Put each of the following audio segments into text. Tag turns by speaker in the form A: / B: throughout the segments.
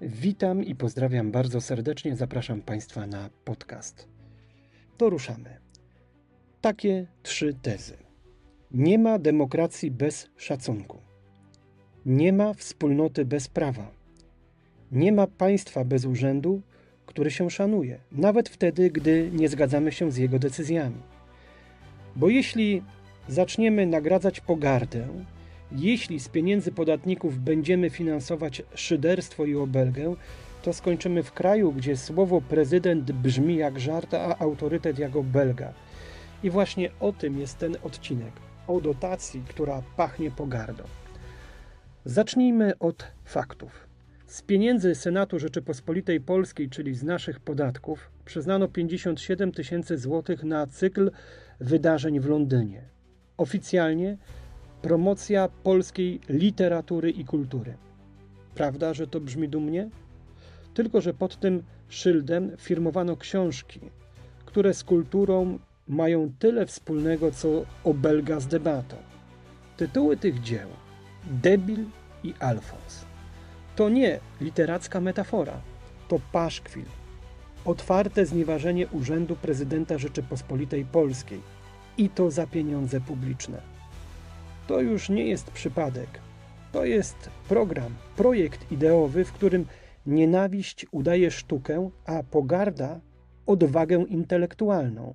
A: Witam i pozdrawiam bardzo serdecznie. Zapraszam Państwa na podcast. To ruszamy. Takie trzy tezy. Nie ma demokracji bez szacunku. Nie ma wspólnoty bez prawa. Nie ma państwa bez urzędu, który się szanuje, nawet wtedy, gdy nie zgadzamy się z jego decyzjami. Bo jeśli zaczniemy nagradzać pogardę, jeśli z pieniędzy podatników będziemy finansować szyderstwo i obelgę, to skończymy w kraju, gdzie słowo prezydent brzmi jak żart, a autorytet jak obelga. I właśnie o tym jest ten odcinek. O dotacji, która pachnie pogardą. Zacznijmy od faktów. Z pieniędzy Senatu Rzeczypospolitej Polskiej, czyli z naszych podatków, przyznano 57 tysięcy złotych na cykl wydarzeń w Londynie. Oficjalnie promocja polskiej literatury i kultury. Prawda, że to brzmi dumnie? Tylko, że pod tym szyldem firmowano książki, które z kulturą mają tyle wspólnego, co obelga z debatą. Tytuły tych dzieł Debil i Alfons. To nie literacka metafora, to paszkwil, otwarte znieważenie urzędu prezydenta Rzeczypospolitej Polskiej i to za pieniądze publiczne. To już nie jest przypadek. To jest program, projekt ideowy, w którym nienawiść udaje sztukę, a pogarda odwagę intelektualną.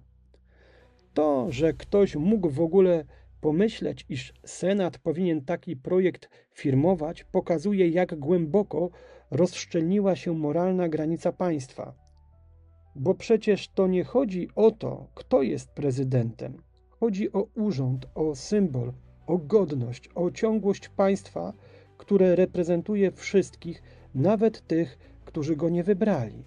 A: To, że ktoś mógł w ogóle pomyśleć, iż Senat powinien taki projekt firmować, pokazuje, jak głęboko rozszczelniła się moralna granica państwa. Bo przecież to nie chodzi o to, kto jest prezydentem. Chodzi o urząd, o symbol, o godność, o ciągłość państwa, które reprezentuje wszystkich, nawet tych, którzy go nie wybrali.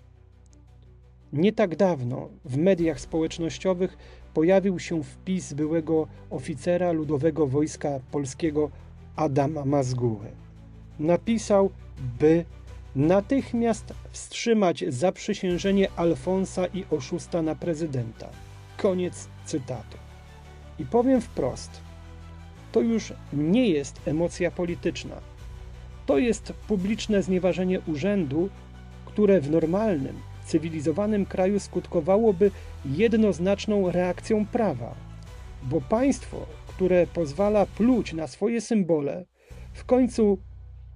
A: Nie tak dawno w mediach społecznościowych pojawił się wpis byłego oficera Ludowego Wojska Polskiego Adama Mazguły. Napisał, by natychmiast wstrzymać zaprzysiężenie Alfonsa i oszusta na prezydenta. Koniec cytatu. I powiem wprost, to już nie jest emocja polityczna. To jest publiczne znieważenie urzędu, które w normalnym, cywilizowanym kraju skutkowałoby jednoznaczną reakcją prawa. Bo państwo, które pozwala pluć na swoje symbole, w końcu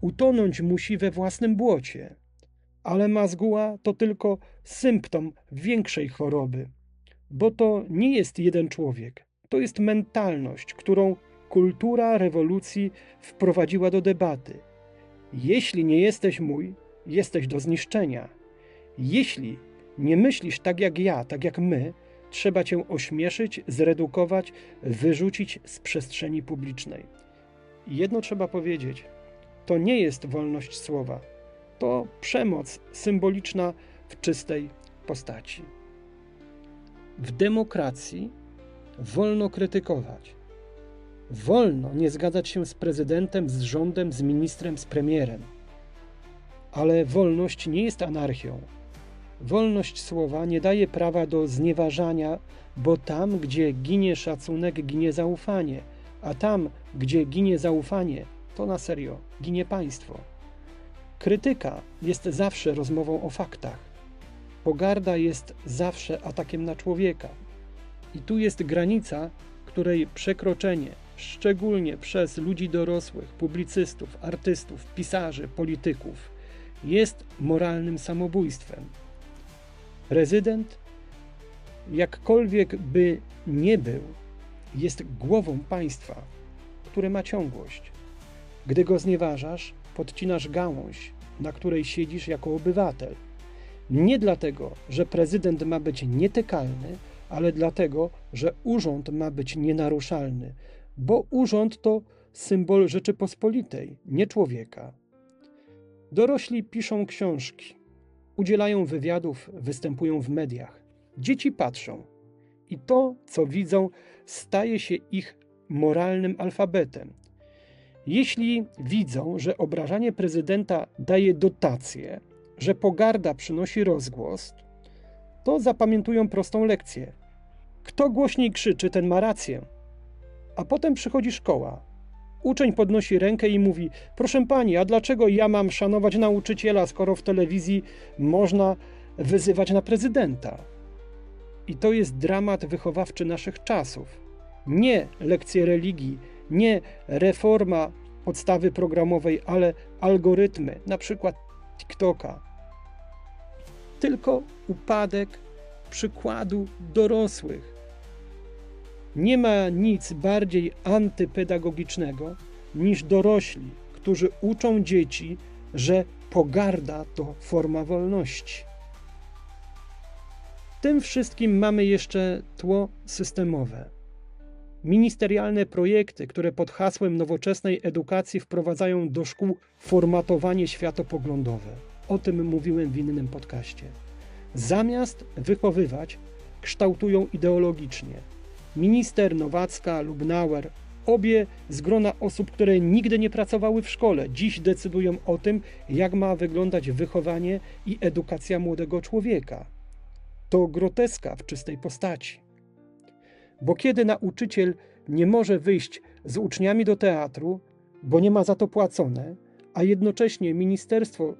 A: utonąć musi we własnym błocie. Ale mazguła to tylko symptom większej choroby, bo to nie jest jeden człowiek, to jest mentalność, którą kultura rewolucji wprowadziła do debaty. Jeśli nie jesteś mój, jesteś do zniszczenia. Jeśli nie myślisz tak jak ja, tak jak my, trzeba cię ośmieszyć, zredukować, wyrzucić z przestrzeni publicznej. Jedno trzeba powiedzieć: to nie jest wolność słowa, to przemoc symboliczna w czystej postaci. W demokracji wolno krytykować. Wolno nie zgadzać się z prezydentem, z rządem, z ministrem, z premierem. Ale wolność nie jest anarchią. Wolność słowa nie daje prawa do znieważania, bo tam, gdzie ginie szacunek, ginie zaufanie, a tam, gdzie ginie zaufanie, to na serio ginie państwo. Krytyka jest zawsze rozmową o faktach. Pogarda jest zawsze atakiem na człowieka. I tu jest granica, której przekroczenie, szczególnie przez ludzi dorosłych, publicystów, artystów, pisarzy, polityków, jest moralnym samobójstwem. Prezydent, jakkolwiek by nie był, jest głową państwa, które ma ciągłość. Gdy go znieważasz, podcinasz gałąź, na której siedzisz jako obywatel. Nie dlatego, że prezydent ma być nietykalny, ale dlatego, że urząd ma być nienaruszalny, bo urząd to symbol Rzeczypospolitej, nie człowieka. Dorośli piszą książki, udzielają wywiadów, występują w mediach. Dzieci patrzą i to, co widzą, staje się ich moralnym alfabetem. Jeśli widzą, że obrażanie prezydenta daje dotacje, że pogarda przynosi rozgłos, to zapamiętują prostą lekcję. Kto głośniej krzyczy, ten ma rację. A potem przychodzi szkoła. Uczeń podnosi rękę i mówi: Proszę pani, a dlaczego ja mam szanować nauczyciela, skoro w telewizji można wyzywać na prezydenta? I to jest dramat wychowawczy naszych czasów. Nie lekcje religii, nie reforma podstawy programowej, ale algorytmy, na przykład TikToka. Tylko upadek przykładu dorosłych. Nie ma nic bardziej antypedagogicznego niż dorośli, którzy uczą dzieci, że pogarda to forma wolności. Tym wszystkim mamy jeszcze tło systemowe. Ministerialne projekty, które pod hasłem nowoczesnej edukacji wprowadzają do szkół formatowanie światopoglądowe. O tym mówiłem w innym podcaście. Zamiast wychowywać, kształtują ideologicznie. Minister Nowacka, Lubnauer, obie z grona osób, które nigdy nie pracowały w szkole, dziś decydują o tym, jak ma wyglądać wychowanie i edukacja młodego człowieka. To groteska w czystej postaci. Bo kiedy nauczyciel nie może wyjść z uczniami do teatru, bo nie ma za to płacone, a jednocześnie ministerstwo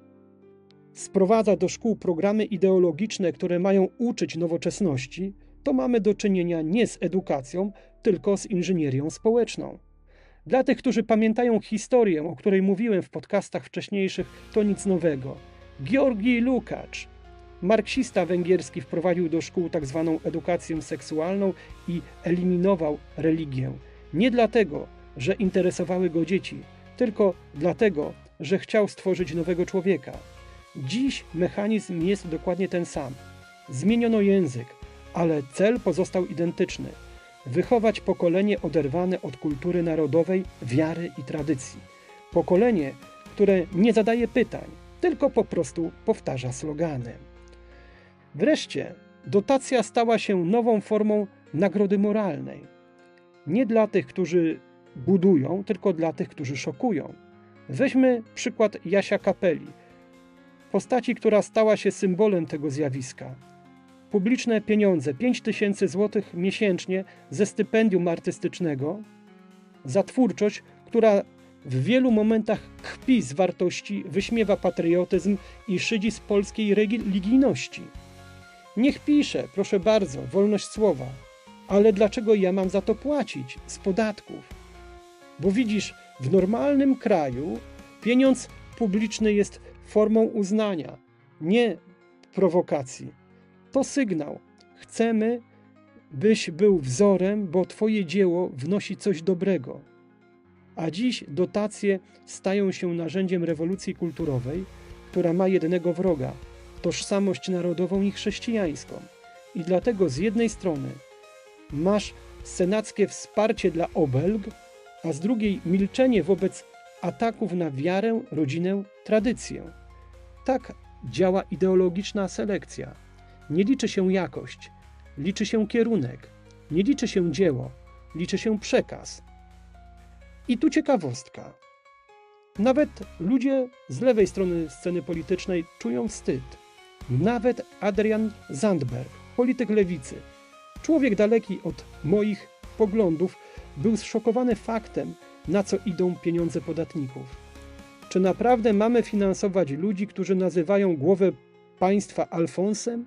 A: sprowadza do szkół programy ideologiczne, które mają uczyć nowoczesności, to mamy do czynienia nie z edukacją, tylko z inżynierią społeczną. Dla tych, którzy pamiętają historię, o której mówiłem w podcastach wcześniejszych, to nic nowego. Georgi Lukács, marksista węgierski, wprowadził do szkół tzw. Tak edukację seksualną i eliminował religię. Nie dlatego, że interesowały go dzieci, tylko dlatego, że chciał stworzyć nowego człowieka. Dziś mechanizm jest dokładnie ten sam. Zmieniono język, ale cel pozostał identyczny wychować pokolenie oderwane od kultury narodowej, wiary i tradycji. Pokolenie, które nie zadaje pytań, tylko po prostu powtarza slogany. Wreszcie dotacja stała się nową formą nagrody moralnej. Nie dla tych, którzy budują, tylko dla tych, którzy szokują. Weźmy przykład Jasia Kapeli, postaci, która stała się symbolem tego zjawiska. Publiczne pieniądze 5 tysięcy złotych miesięcznie ze stypendium artystycznego za twórczość, która w wielu momentach kpi z wartości, wyśmiewa patriotyzm i szydzi z polskiej religijności. Niech pisze, proszę bardzo, wolność słowa, ale dlaczego ja mam za to płacić z podatków? Bo widzisz, w normalnym kraju pieniądz publiczny jest formą uznania, nie prowokacji. To sygnał. Chcemy, byś był wzorem, bo Twoje dzieło wnosi coś dobrego. A dziś dotacje stają się narzędziem rewolucji kulturowej, która ma jednego wroga tożsamość narodową i chrześcijańską. I dlatego z jednej strony masz senackie wsparcie dla obelg, a z drugiej milczenie wobec ataków na wiarę, rodzinę, tradycję. Tak działa ideologiczna selekcja. Nie liczy się jakość, liczy się kierunek, nie liczy się dzieło, liczy się przekaz. I tu ciekawostka. Nawet ludzie z lewej strony sceny politycznej czują wstyd. Nawet Adrian Zandberg, polityk lewicy, człowiek daleki od moich poglądów, był zszokowany faktem, na co idą pieniądze podatników. Czy naprawdę mamy finansować ludzi, którzy nazywają głowę państwa Alfonsem?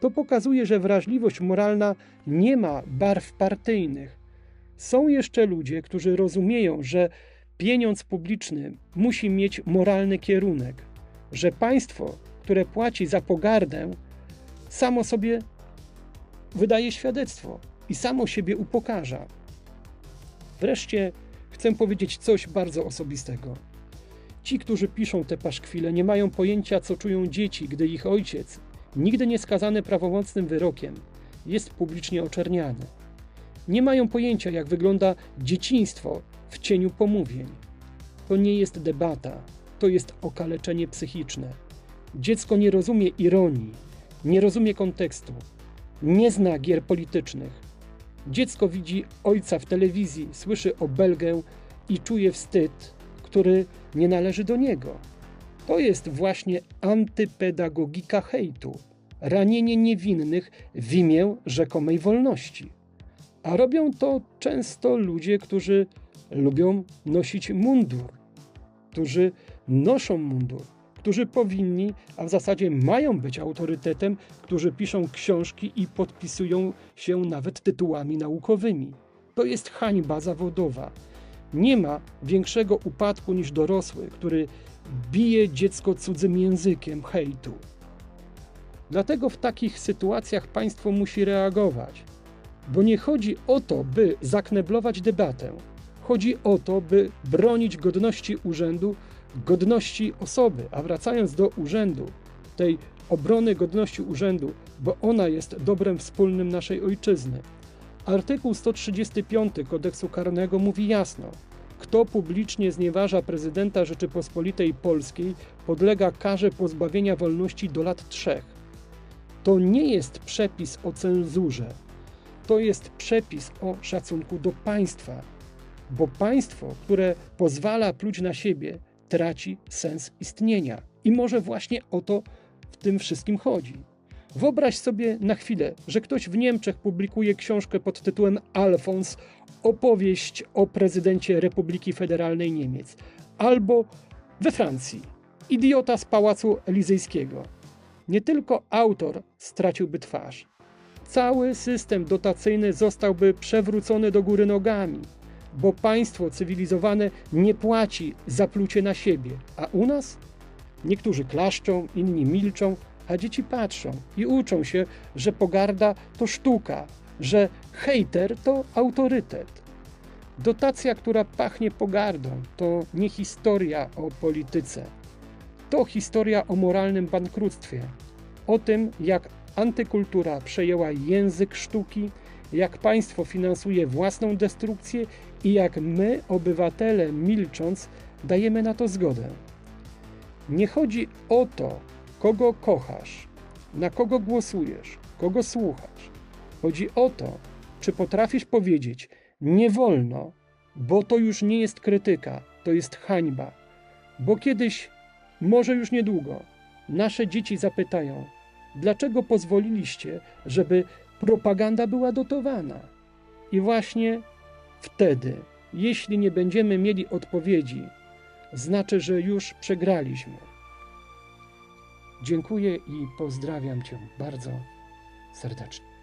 A: To pokazuje, że wrażliwość moralna nie ma barw partyjnych. Są jeszcze ludzie, którzy rozumieją, że pieniądz publiczny musi mieć moralny kierunek, że państwo które płaci za pogardę, samo sobie wydaje świadectwo i samo siebie upokarza. Wreszcie chcę powiedzieć coś bardzo osobistego. Ci, którzy piszą te paszkwile, nie mają pojęcia, co czują dzieci, gdy ich ojciec, nigdy nie skazany prawomocnym wyrokiem, jest publicznie oczerniany. Nie mają pojęcia, jak wygląda dzieciństwo w cieniu pomówień. To nie jest debata, to jest okaleczenie psychiczne. Dziecko nie rozumie ironii, nie rozumie kontekstu, nie zna gier politycznych. Dziecko widzi ojca w telewizji, słyszy obelgę i czuje wstyd, który nie należy do niego. To jest właśnie antypedagogika hejtu, ranienie niewinnych w imię rzekomej wolności. A robią to często ludzie, którzy lubią nosić mundur, którzy noszą mundur, którzy powinni, a w zasadzie mają być autorytetem, którzy piszą książki i podpisują się nawet tytułami naukowymi. To jest hańba zawodowa. Nie ma większego upadku niż dorosły, który bije dziecko cudzym językiem hejtu. Dlatego w takich sytuacjach państwo musi reagować, bo nie chodzi o to, by zakneblować debatę. Chodzi o to, by bronić godności urzędu, godności osoby. A wracając do urzędu, tej obrony godności urzędu, bo ona jest dobrem wspólnym naszej ojczyzny. Artykuł 135 kodeksu karnego mówi jasno: kto publicznie znieważa prezydenta Rzeczypospolitej Polskiej, podlega karze pozbawienia wolności do lat trzech. To nie jest przepis o cenzurze, to jest przepis o szacunku do państwa, bo państwo, które pozwala pluć na siebie, traci sens istnienia. I może właśnie o to w tym wszystkim chodzi. Wyobraź sobie na chwilę, że ktoś w Niemczech publikuje książkę pod tytułem Alfons opowieść o prezydencie Republiki Federalnej Niemiec, albo we Francji. Idiota z pałacu elizyjskiego. Nie tylko autor straciłby twarz, cały system dotacyjny zostałby przewrócony do góry nogami, bo państwo cywilizowane nie płaci za plucie na siebie, a u nas? Niektórzy klaszczą, inni milczą, a dzieci patrzą i uczą się, że pogarda to sztuka, że hejter to autorytet. Dotacja, która pachnie pogardą, to nie historia o polityce. To historia o moralnym bankructwie, o tym, jak antykultura przejęła język sztuki, jak państwo finansuje własną destrukcję i jak my, obywatele, milcząc, dajemy na to zgodę. Nie chodzi o to, kogo kochasz, na kogo głosujesz, kogo słuchasz. Chodzi o to, czy potrafisz powiedzieć: Nie wolno, bo to już nie jest krytyka, to jest hańba. Bo kiedyś, może już niedługo, nasze dzieci zapytają: Dlaczego pozwoliliście, żeby propaganda była dotowana? I właśnie wtedy, jeśli nie będziemy mieli odpowiedzi, znaczy, że już przegraliśmy. Dziękuję i pozdrawiam Cię bardzo serdecznie.